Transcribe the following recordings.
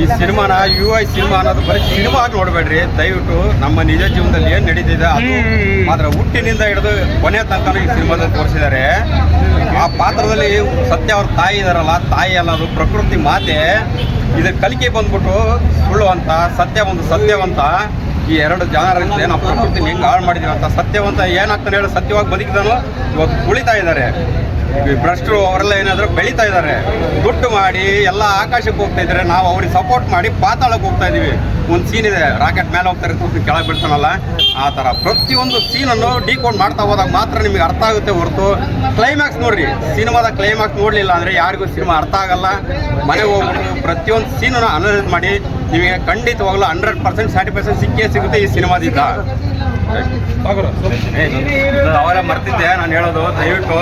ಈ ಸಿನಿಮಾನ you I cinema ಅನ್ನೋದು ಬರೀ ಸಿನಿಮಾ ಆಗಿ ನೋಡಬೇಡ್ರಿ. ದಯವಿಟ್ಟು ನಮ್ಮ ನಿಜ ಜೀವನದಲ್ಲಿ ಏನು ನಡೀತಿದೆ ಅದು ಮಾತ್ರ ಹುಟ್ಟಿನಿಂದ ಹಿಡಿದು ಕೊನೆ ತನಕ ಈ ಸಿನಿಮಾದಲ್ಲಿ ತೋರಿಸಿದ್ದಾರೆ. ಆ ಪಾತ್ರದಲ್ಲಿ ಸತ್ಯ ಅವ್ರ ತಾಯಿ ಇದಾರಲ್ಲ ತಾಯಿ ಅನ್ನೋದು ಪ್ರಕೃತಿ ಮಾತೆ. ಇದ್ರ ಕಲಿಕೆ ಬಂದ್ಬಿಟ್ಟು ಸುಳ್ಳು ಅಂತ ಸತ್ಯ ಒಂದು ಸತ್ಯವಂತ. ಈ ಎರಡು ಜನರ ನಾವು ಪ್ರಕೃತಿ ಹೆಂಗೆ ಹಾಳು ಮಾಡಿದೀವಿ ಅಂತ ಸತ್ಯವಂತ ಏನಾಗ್ತಾನೆ ಹೇಳಿ ಸತ್ಯವಾಗಿ ಬದುಕಿದಾನೋ ಇವತ್ತು ಉಳಿತಾ ಇದ್ದಾರೆ. ಭ್ರಷ್ಟರು ಅವರೆಲ್ಲ ಏನಾದರೂ ಬೆಳೀತಾ ಇದ್ದಾರೆ, ದುಡ್ಡು ಮಾಡಿ, ಎಲ್ಲ ಆಕಾಶಕ್ಕೆ ಹೋಗ್ತಾ ಇದ್ದಾರೆ ನಾವು ಅವ್ರಿಗೆ ಸಪೋರ್ಟ್ ಮಾಡಿ ಪಾತಾಳಕ್ಕೆ ಹೋಗ್ತಾ ಇದೀವಿ. ಒಂದು ಸೀನ್ ಇದೆ, ರಾಕೆಟ್ ಮೇಲೆ ಹೋಗ್ತಾರೆ ಕೂತು ಕೆಳಗೆ ಬಿಡ್ತಾನಲ್ಲ ಆ ಥರ. ಪ್ರತಿಯೊಂದು ಸೀನನ್ನು ಡಿಕೋಡ್ ಮಾಡ್ತಾ ಹೋದಾಗ ಮಾತ್ರ ನಿಮಗೆ ಅರ್ಥ ಆಗುತ್ತೆ ಹೊರತು. ಕ್ಲೈಮ್ಯಾಕ್ಸ್ ನೋಡ್ರಿ. ಸಿನಿಮಾದ ಕ್ಲೈಮ್ಯಾಕ್ಸ್ ನೋಡಲಿಲ್ಲ ಅಂದರೆ ಯಾರಿಗೂ ಸಿನಿಮಾ ಅರ್ಥ ಆಗಲ್ಲ. ಮನೆಗೆ ಹೋಗ್ಬಿಟ್ಟು ಪ್ರತಿಯೊಂದು ಸೀನನ್ನು ಅನಲೈಸ್ ಮಾಡಿ, ನಿಮಗೆ ಖಂಡಿತವಾಗ್ಲೂ ಹಂಡ್ರೆಡ್ ಪರ್ಸೆಂಟ್ ಸ್ಯಾಟಿಸ್ಫ್ಯಾಕ್ಷನ್ ಸಿಕ್ಕೇ ಸಿಗುತ್ತೆ ಈ ಸಿನಿಮಾದಿಂದ. ಅವರ ಮರ್ತಿದ್ದೆ ನಾನು ಹೇಳೋದು ದಯವಿಟ್ಟು.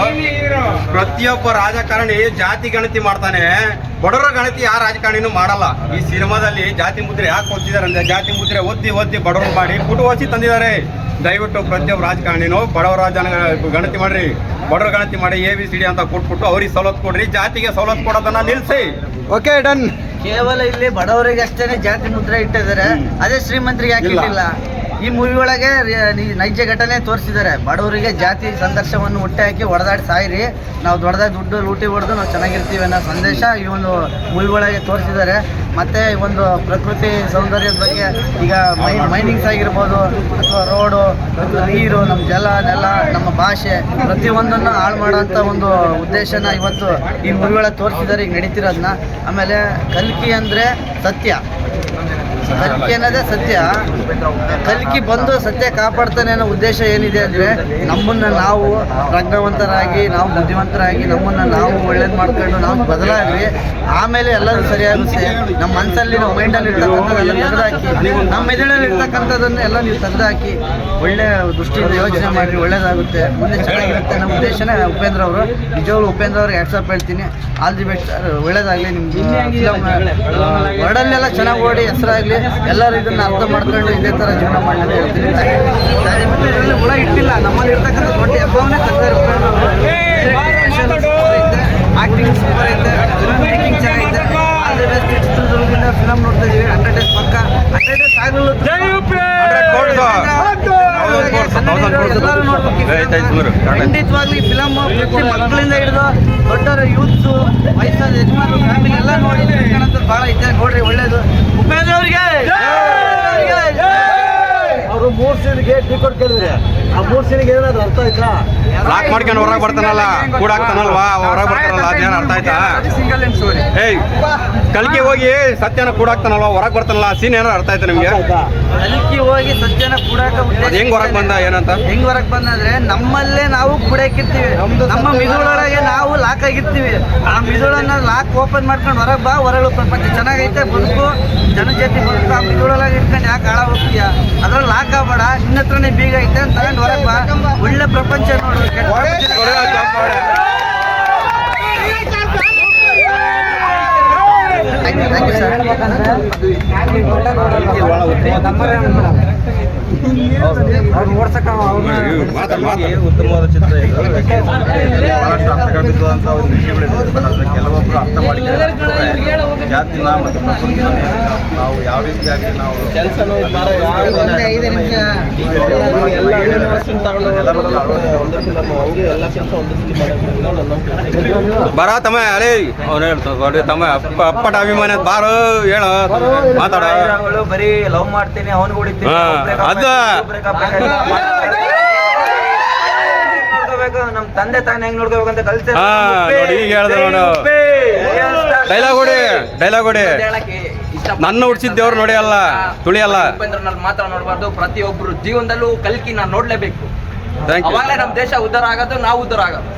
ಪ್ರತಿಯೊಬ್ಬ ರಾಜಕಾರಣಿ ಜಾತಿ ಗಣತಿ ಮಾಡ್ತಾನೆ. ಬಡವರ ಗಣತಿ ಯಾವ ರಾಜಕಾರಣಿನೂ ಮಾಡಲ್ಲ. ಈ ಸಿನಿಮಾದಲ್ಲಿ ಜಾತಿ ಮುದ್ರೆ ಯಾಕೆ ಓದ್ತಿದ್ದಾರೆ ಅಂದ್ರೆ ಜಾತಿ ಮುದ್ರೆ ಓದಿ ಓದಿ ಬಡವರು ಮಾಡಿ ಕುಟುವಸಿ ತಂದಿದ್ದಾರೆ. ದಯವಿಟ್ಟು ಪ್ರತಿಯೊಬ್ಬ ರಾಜಕಾರಣಿನೂ ಬಡವರ ಜನ ಗಣತಿ ಮಾಡ್ರಿ. ಬಡವರ ಗಣತಿ ಮಾಡಿ ಎ ಬಿ ಸಿ ಡಿ ಅಂತ ಕೊಟ್ಬಿಟ್ಟು ಅವ್ರಿಗೆ ಸವಲತ್ತು ಕೊಡ್ರಿ ಜಾತಿಗೆ ಸವಲತ್ತು ಕೊಡೋದನ್ನ ನಿಲ್ಲಿಸಿ ಓಕೆ ಡನ್ ಕೇವಲ ಇಲ್ಲಿ ಬಡವರಿಗೆ ಅಷ್ಟೇನೆ ಜಾತಿ ಮುದ್ರೆ ಇಟ್ಟಿದ್ದಾರೆ. ಅದೇ ಶ್ರೀಮಂತರಿಗೆ ಯಾಕೆ ಇಲ್ಲ. ಇಟ್ಟಿಲ್ಲ? ಈ ಮೂವಿ ಒಳಗೆ ನೈಜ ಘಟನೆ ತೋರಿಸಿದ್ದಾರೆ. ಬಡವರಿಗೆ ಜಾತಿ ಸಂದರ್ಶವನ್ನು ಹುಟ್ಟೆ ಹಾಕಿ ಹೊಡೆದಾಡಿ ಸಾಯಿರಿ. ನಾವು ದೊಡ್ಡದಾಗಿ ದುಡ್ಡು ಲೂಟಿ ಹೊಡೆದು ನಾವು ಚೆನ್ನಾಗಿರ್ತೀವಿ ಅನ್ನೋ ಸಂದೇಶ ಈ ಒಂದು ಮೂವಿ ಒಳಗೆ ತೋರಿಸಿದ್ದಾರೆ. ಮತ್ತು ಈ ಒಂದು ಪ್ರಕೃತಿ ಸೌಂದರ್ಯದ ಬಗ್ಗೆ ಈಗ ಮೈ ಮೈನಿಂಗ್ಸ್ ಆಗಿರ್ಬೋದು, ಅಥವಾ ರೋಡು ನೀರು ನಮ್ಮ ಜಲ, ನೆಲ, ನಮ್ಮ ಭಾಷೆ, ಪ್ರತಿಯೊಂದನ್ನು ಹಾಳು ಮಾಡೋಂಥ ಒಂದು ಉದ್ದೇಶನ ಇವತ್ತು ಈ ಮೂವಿ ಒಳಗೆ ತೋರಿಸಿದ್ದಾರೆ. ಈಗ ನಡೀತಿರೋದನ್ನ ಆಮೇಲೆ ಕಲ್ಕಿ ಅಂದರೆ ಸತ್ಯ. ಅನ್ನೋದೇ ಸತ್ಯ. ಕಲ್ಕಿ ಬಂದು ಸತ್ಯ ಕಾಪಾಡ್ತಾನೆ ಅನ್ನೋ ಉದ್ದೇಶ ಏನಿದೆ ಅಂದರೆ ನಮ್ಮನ್ನ ನಾವು ರಂಗವಂತರಾಗಿ ನಾವು ಬುದ್ಧಿವಂತರಾಗಿ, ನಮ್ಮನ್ನ ನಾವು ಒಳ್ಳೇದು ಮಾಡ್ಕೊಂಡು ನಾವು ಬದಲಾಗಿ ಆಮೇಲೆ ಎಲ್ಲರೂ ಸರಿಯಾಗುತ್ತೆ. ನಮ್ಮ ಮನಸ್ಸಲ್ಲಿ ನಾವು ಮೈಂಡಲ್ಲಿ ಇರ್ತಕ್ಕಂಥದ್ದೆಲ್ಲ ನಮ್ಮ ಮೆದುಳಲ್ಲಿ ಇರ್ತಕ್ಕಂಥದ್ದನ್ನು ಎಲ್ಲ ನೀವು ತೆಗೆದಾಕಿ ಒಳ್ಳೆಯ ದೃಷ್ಟಿಯಿಂದ ಯೋಚನೆ ಮಾಡಿ ಒಳ್ಳೇದಾಗುತ್ತೆ. ಮುಂದೆ ಚೆನ್ನಾಗಿರುತ್ತೆ ನಮ್ಮ ಉದ್ದೇಶನೇ ಉಪೇಂದ್ರ ಅವರು. ನಿಜವಾಗ್ಲೂ ಉಪೇಂದ್ರ ಅವ್ರಿಗೆ ಹ್ಯಾಟ್ಸಪ್ ಹೇಳ್ತೀನಿ. ಆಲ್ ದಿ ಬೆಸ್ಟ್ ಒಳ್ಳೇದಾಗಲಿ ನಿಮ್ಗೆ ವರ್ಡಲ್ಲೆಲ್ಲ ಚೆನ್ನಾಗಿ ಓಡಿ ಹೆಸರಾಗಲಿ ಎಲ್ಲರೂ ಇದನ್ನು ಅರ್ಥ ಮಾಡ್ಕೊಂಡು ಇದೇ ಥರ ಜೀವನ ಮಾಡಿ ಅಂತ ಹೇಳ್ತೀನಿ ಹುಳ ಇಟ್ಟಿಲ್ಲ ನಮ್ಮಲ್ಲಿ ಇರ್ತಕ್ಕಂಥ ದೊಡ್ಡ ಹಬ್ಬವನ್ನೇ ಆಕ್ಟಿಂಗ್ ಸೂಪರ್ ಐತೆ ಫಿಲ್ಮ್ ಮೇಕಿಂಗ್ ಚೆನ್ನಾಗಿದೆ ಚಿತ್ರದುರ್ಗದಿಂದ ಫಿಲಮ್ ನೋಡ್ತಾ ಇದೀವಿ ಹಂಡ್ರೆಡ್ ಡೇಸ್ ಪಕ್ಕ ಹಂಡ್ರೆಡ್ ಡೇಸ್ ಆಗಲು ಎಲ್ಲರೂ ನೋಡ್ಬೇಕು ಖಂಡಿತವಾಗಿ ಈ ಫಿಲಮ್ ಪ್ರತಿ ಮಕ್ಕಳಿಂದ ಹಿಡಿದು ದೊಡ್ಡವರ ಯೂತ್ಸು ವಯಸ್ಸಾದ ಯಜಮಾನ ಫ್ಯಾಮಿಲಿ ಎಲ್ಲ ನೋಡಿ ಬಹಳ ಭಾಳ ಐತೆ ನೋಡ್ರಿ ಒಳ್ಳೇದು ಉಪೇಂದ್ರ ಕೇಳಿದ್ರೆ ಆ ಮೂರು ಸೀನ್ಗೆ ಏನಾದ್ರು ಅರ್ಥ ಆಯ್ತಾ? ಲಾಕ್ ಮಾಡ್ಕೊಂಡು ಹೊರಗೆ ಬರ್ತಾನಲ್ಲ ಕೂಡಾಕ್ತಾನಲ್ವಾ ಹೊರಗೆ ಬರ್ತಾನಲ್ಲ ಅದೇನು ಅರ್ಥ ಆಯ್ತಾ? ಸಿಂಗಲ್ ಸ್ಟೋರಿ ಏಯ್ ಕಲ್ಕಿ ಹೋಗಿ ಸತ್ಯನ ಕೂಡಾಕ್ತಾನಲ್ವಾ ಹೊರಗೆ ಬರ್ತಾನಲ್ಲ ಸೀನ್ ಏನಾರು ಅರ್ಥ ಆಯ್ತಾ ನಿಮಗೆ? ಕಲ್ಕಿ ಹೋಗಿ ಸತ್ಯನ ಕೂಡ ಅದು ಹೆಂಗ್ ಹೊರಗೆ ಬಂದ ಏನಂತ? ಹೆಂಗ್ ಹೊರಗೆ ಬಂದಂದ್ರೆ ನಮ್ಮಲ್ಲೇ ನಾವು ಕೂಡಾಕಿರ್ತೀವಿ ನಮ್ಮ ಮಿದುಳೊಳಗೆ ನಾವು ಲಾಕ್ ಆಗಿರ್ತೀವಿ. ಆ ಮಿದುಳನ್ನ ಲಾಕ್ ಓಪನ್ ಮಾಡ್ಕೊಂಡು ಹೊರಗೆ ಬಾ ಹೊರಗೆ ಪ್ರಪಂಚ ಚೆನ್ನಾಗೈತೆ ಬದುಕು. ಜನ ಜೊತೆ ಬದುಕು ಆ ಮಿದುಳೊಳಗೆ ಇಟ್ಕೊಂಡು ಯಾಕೆ ಹಾಳ ಹೋಗ್ತೀಯ ಅದ್ರಲ್ಲಿ ಲಾಕ್ ಆಗಬೇಡ. ನಿನ್ನ ಹತ್ರನೇ ಬೀಗ ಐತೆ ಅಂತ ತಗೊಂಡು ಹೊರಗೆ ಬಾ. ಒಳ್ಳೆ ಪ್ರಪಂಚ ನೋಡು. ಉತ್ತಮವಾದ ಚಿತ್ರ ಇದು. ಬಹಳಷ್ಟು ಅರ್ಥ ಬಿದ್ದಂಥ ಒಂದು ವಿಷಯಗಳಿದೆ ಅದನ್ನ ಕೆಲವೊಬ್ಬರು ಅರ್ಥ ಮಾಡಿದ್ದಾರೆ ಜಾತಿನ ಮತ್ತು ಪ್ರಕೃತಿನ ನಾವು ಯಾವ ರೀತಿಯಾಗಿ ನಾವು ಒಂದೇ ಐದು ನಿಮಿಷ ಬರ ತಮ್ಮ ಅರೇ ಅವ್ನು ಹೇಳ್ತಾರೆ ತಮ್ಮ. ಅಪ್ಪ ಅಪ್ಪಟ ಅಭಿಮಾನ ಬಾರ ಹೇಳು ಮಾತಾಡ. ಬರೀ ಲವ್ ಮಾಡ್ತೀನಿ ಅವನು ಹೊಡಿತೀನಿ ಅದು. ನಮ್ ತಂದೆ ತಾನೇ ಹೆಂಗ್ ನೋಡ್ಕೋಬೇಕು ಅಂತ ಕಲ್ತೆ ಹಾ, ನೋಡಿ, ಈಗ ಹೇಳ್ದೆ ನೋಡು. ಡೈಲಾಗ್ ಹೊಡಿ ಡೈಲಾಗ್ ಹೊಡಿ. ನನ್ನ ಹುಡ್ಸಿದ ದೇವ್ರು ನೋಡಿಯಲ್ಲ ತುಳಿಯಲ್ಲ. ಉಪೇಂದ್ರನಲ್ಲಿ ಮಾತ್ರ ನೋಡಬಾರ್ದು ಪ್ರತಿಯೊಬ್ಬರು ಜೀವನದಲ್ಲೂ ಕಲ್ಕಿ ನಾನು ನೋಡ್ಲೇಬೇಕು ನಮ್ ಅವಾಗಲೇ ನಮ್ಮ ದೇಶ ಉದ್ಧಾರ ಆಗೋದು ನಾವು ಉದ್ಧಾರ ಆಗೋದು.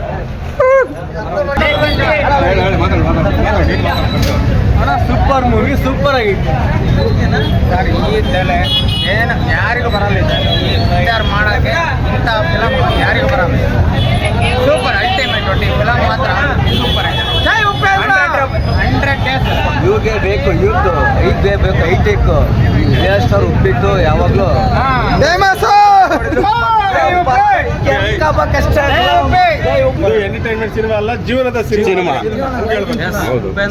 ಸೂಪರ್ ಮೂವಿ ಸೂಪರ್ ಆಗಿತ್ತು. ಏನು ಯಾರಿಗೂ ಬರಲ್ಲ ಈ ವಿಚಾರ ಮಾಡೋಕ್ಕೆ ಇಂಥ ಫಿಲಮ್ ಯಾರಿಗೂ ಬರಲ್ಲ ಸೂಪರ್ ಅಲ್ಟಿಮೇಟ್ ಒಟ್ಟಿ ಫಿಲಮ್ ಮಾತ್ರ ಸೂಪರ್ ಹಂಡ್ರೆಡ್ ಡೇಸ್ ಇವ್ಗೆ ಬೇಕು ಯೂತ್ ಐದ್ ಬೇಕು ಐಟಿಕ್ ಸ್ಟಾರ್ ಉಪ್ಪಿಟ್ಟು ಯಾವಾಗ್ಲೂ. ಫೇಮಸ್ ಕಷ್ಟ ಇದು ಎಂಟರ್ಟೈನ್ಮೆಂಟ್ ಸಿನಿಮಾ ಅಲ್ಲ ಜೀವನದ ಸಿನಿಮಾ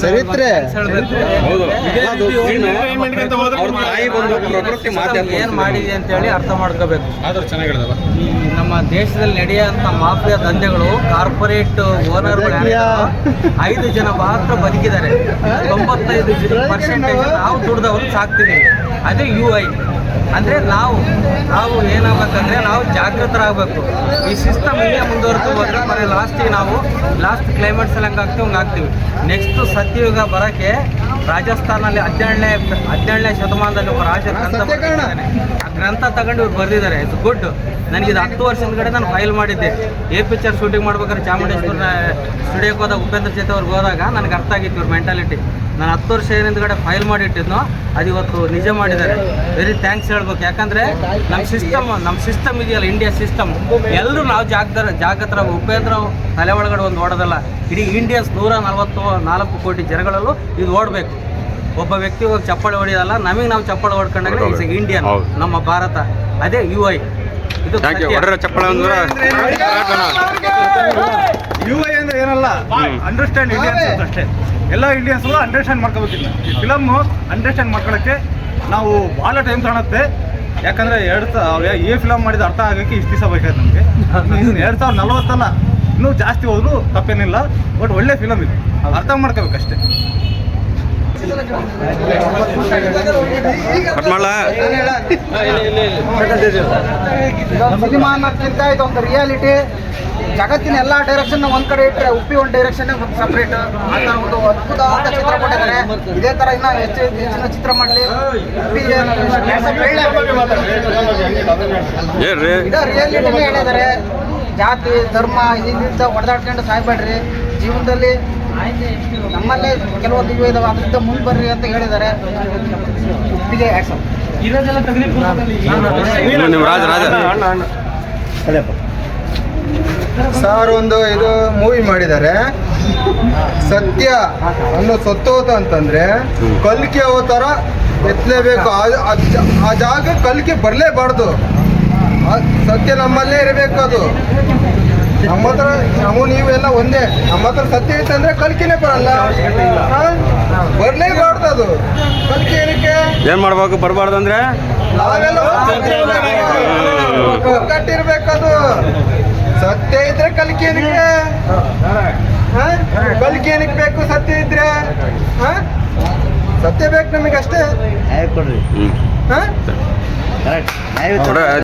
ಚರಿತ್ರೆ. ಹೌದು. ಎಂಟರ್ಟೈನ್ಮೆಂಟ್ ಅಂತ ಹೋದ್ರೆ ಅವ್ರ ತಾಯಿ ಬಂದು ಪ್ರಕೃತಿ ಮಾತಾಡ್ತಾರೆ ಏನ್ ಮಾಡಿದೆ ಅಂತೇಳಿ ಅರ್ಥ ಮಾಡ್ಕೋಬೇಕು. ಆದ್ರೂ ನಮ್ಮ ದೇಶದಲ್ಲಿ ನಡೆಯುವಂತ ಮಾಫಿಯಾ ದಂಧೆಗಳು ಕಾರ್ಪೊರೇಟ್ ಓನರ್ಗಳು ಐದು ಜನ ಮಾತ್ರ ಬದುಕಿದ್ದಾರೆ. ತೊಂಬತ್ತೈದು ಪರ್ಸೆಂಟೇಜ್ ನಾವು ದುಡ್ದವರು ಸಾಕ್ತೀವಿ. ಅದೇ ಯು ಐ ಅಂದ್ರೆ ನಾವು ನಾವು ಏನಾಗಬೇಕಂದ್ರೆ ನಾವು ಜಾಗೃತರಾಗಬೇಕು. ಈ ಸಿಸ್ಟಮ್ ಹಿಂಗೆ ಮುಂದುವರೆದು ಹೋದ್ರೆ ಮನೆ ಲಾಸ್ಟಿಗೆ ನಾವು ಲಾಸ್ಟ್ ಕ್ಲೈಮೇಟ್ಸ್ ಎಲ್ಲ ಹಂಗೆ ಆಗ್ತೀವಿ ನೆಕ್ಸ್ಟ್ ಸತ್ಯಯುಗ ಬರೋಕ್ಕೆ ರಾಜಸ್ಥಾನಲ್ಲಿ ಹದಿನೇಳನೇ ಹದಿನೇಳನೇ ಶತಮಾನದಲ್ಲಿ ಒಬ್ಬ ರಾಜ ಗ್ರಂಥ. ಆ ಗ್ರಂಥ ತಗೊಂಡು ಇವ್ರು ಬರೆದಿದ್ದಾರೆ. ಇಟ್ಸ್ ಗುಡ್ ನನಗೆ ಇದು ಹತ್ತು ವರ್ಷದ ಕಡೆ ನಾನು ಫೈಲ್ ಮಾಡಿದ್ದೆ. ಎ ಪಿಕ್ಚರ್ ಶೂಟಿಂಗ್ ಮಾಡ್ಬೇಕಾದ್ರೆ ಚಾಮುಂಡೇಶ್ವರ ಸ್ಟುಡಿಯೋಕ್ಕೆ ಹೋದಾಗ ಉಪೇಂದ್ರ ಚೇತ ಅವ್ರಿಗೆ ಹೋದಾಗ ನನಗೆ ಅರ್ಥ ಆಗಿತ್ತು ಇವ್ರ ಮೆಂಟಾಲಿಟಿ ನಾನು ಹತ್ತು ವರ್ಷ ಹಿಂದ್ಗಡೆ ಫೈಲ್ ಮಾಡಿಟ್ಟಿದ್ನೋ ಅದು ಇವತ್ತು ನಿಜ ಮಾಡಿದ್ದಾರೆ. ವೆರಿ ಥ್ಯಾಂಕ್ಸ್ ಹೇಳ್ಬೇಕು. ಯಾಕಂದರೆ ನಮ್ಮ ಸಿಸ್ಟಮ್ ನಮ್ಮ ಸಿಸ್ಟಮ್ ಇದೆಯಲ್ಲ ಇಂಡಿಯಾ ಸಿಸ್ಟಮ್ ಎಲ್ಲರೂ ನಾವು ಜಾಗದ ಜಾಗತ್ರ ಉಪೇಂದ್ರ ತಲೆ ಒಳಗಡೆ ಒಂದು ಓಡೋದಲ್ಲ. ಇಡೀ ಇಂಡಿಯನ್ಸ್ ನೂರ ನಲವತ್ತು ನಾಲ್ಕು ಕೋಟಿ ಜನಗಳಲ್ಲೂ ಇದು ಓಡಬೇಕು. ಒಬ್ಬ ವ್ಯಕ್ತಿ ಹೋಗಿ ಚಪ್ಪಾಳೆ ಹೊಡೆಯೋದಲ್ಲ ನಮಗೆ ನಾವು ಚಪ್ಪಾಳೆ ಹೊಡ್ಕೊಂಡಾಗ ಇಸ್ ಇಂಡಿಯನ್ ನಮ್ಮ ಭಾರತ. ಅದೇ ಯು ಐ ಇದು ಚಪ್ಪಳ ಯು ಐ ಅಂದ್ರೆ ಏನಲ್ಲ? ಅಂಡರ್ಸ್ಟ್ಯಾಂಡ್ ಇಂಡಿಯನ್ಸ್ ಅಷ್ಟೇ. ಎಲ್ಲ ಇಂಡಿಯನ್ಸ್ ಅಂಡರ್ಸ್ಟ್ಯಾಂಡ್ ಮಾಡ್ಕೋಬೇಕಿಲ್ಲ. ಈ ಫಿಲಮ್ ಅಂಡರ್ಸ್ಟ್ಯಾಂಡ್ ಮಾಡ್ಕೊಳಕ್ಕೆ ನಾವು ಭಾಳ ಟೈಮ್ ಕಾಣುತ್ತೆ ಯಾಕಂದ್ರೆ ಎರಡು ಸಾವಿರ ಈ ಫಿಲಮ್ ಮಾಡಿದ ಅರ್ಥ ಆಗಕ್ಕೆ ಇಷ್ಟು ದಿವಸ ಬೇಕಾಯ್ತು ನಮಗೆ. ಎರಡು ಸಾವಿರದ ನಲವತ್ತಲ್ಲ. ಇನ್ನೂ ಜಾಸ್ತಿ ಹೋದ್ರು ತಪ್ಪೇನಿಲ್ಲ ಬಟ್ ಒಳ್ಳೆ ಫಿಲಮ್ ಇದು. ಅರ್ಥ ಮಾಡ್ಕೋಬೇಕಷ್ಟೇ. ಕಟ್ ಮಾಡಲ ಸಿನಿಮಾ ಅನ್ನೋದಕ್ಕಿಂತ ಇದು ಒಂದು ರಿಯಾಲಿಟಿ ಜಗತ್ತಿನ ಎಲ್ಲ ಡೈರೆಕ್ಷನ್ ಒಂದ್ ಕಡೆ ಇಟ್ಟರೆ ಉಪ್ಪಿ ಒಂದು ಡೈರೆಕ್ಷನ್ ಸಪ್ರೇಟ್ ಆ ಥರ ಒಂದು ಅದ್ಭುತವಾದ ಚಿತ್ರ ಕೊಟ್ಟಿದ್ದಾರೆ. ಇದೇ ತರ ಇನ್ನ ಹೆಚ್ಚು ಹೆಚ್ಚಿನ ಚಿತ್ರ ಮಾಡಲಿ. ಉಪ್ಪಿಗೆ ಏನ್ರಿ ಇದು ರಿಯಾಲಿಟಿನೇ ಹೇಳಿದ್ದಾರೆ. ಜಾತಿ ಧರ್ಮ ಇದರಿಂದ ಹೊಡೆದಾಡ್ಕೊಂಡು ಸಾಯ್ಬೇಡ್ರಿ ಜೀವನದಲ್ಲಿ ನಮ್ಮಲ್ಲೇ ಕೆಲವೊಂದು ಇವು ಇದಾವೆ ಅದರಿಂದ ಮುಂದೆ ಬರ್ರಿ ಅಂತ ಹೇಳಿದ್ದಾರೆ ಉಪ್ಪಿಗೆ ಸರ್ ಒಂದು ಇದು ಮೂವಿ ಮಾಡಿದ್ದಾರೆ ಸತ್ಯ ಅನ್ನೋ ಸತ್ತೋತ ಅಂತಂದ್ರೆ ಕಲ್ಕಿ ಅವತಾರ ಎತ್ತಲೇಬೇಕು ಆ- ಆ ಜ- ಆ ಜಾಗ ಕಲ್ಕಿ ಬರಲೇಬಾರ್ದು ಸತ್ಯ ನಮ್ಮಲ್ಲೇ ಇರಬೇಕು ಅದು. ನಮ್ಮ ಹತ್ರ ನಾವು ನೀವೆಲ್ಲ ಒಂದೇ. ನಮ್ಮ ಹತ್ರ ಸತ್ಯ ಇತ್ತಂದ್ರೆ ಕಲ್ಕಿನೇ ಬರಲ್ಲ. ಹಾ? ಬರ್ಲೇಬಾರ್ದು ಅದು. ಕಲ್ಕಿ ಏನಕ್ಕೆ? ಏನ್ ಮಾಡ್ಬೇಕು? ಬರಬಾರ್ದು ಅಂದ್ರೆ? ನಾವೆಲ್ಲ ಒಗ್ಗಟ್ಟಿರ್ಬೇಕದು ಸತ್ಯ ಇದ್ರೆ ಕಲಿಕೆ ಏನಕ್ಕೆ? ಹ? ಕಲಿಕೆ ಏನಕ್ಕೆ ಬೇಕು ಸತ್ಯ ಇದ್ರೆ? ಹ? ಸತ್ಯ ಬೇಕು ನಮಗೆ ಅಷ್ಟೇ ಹ್ಮ್ ಹ?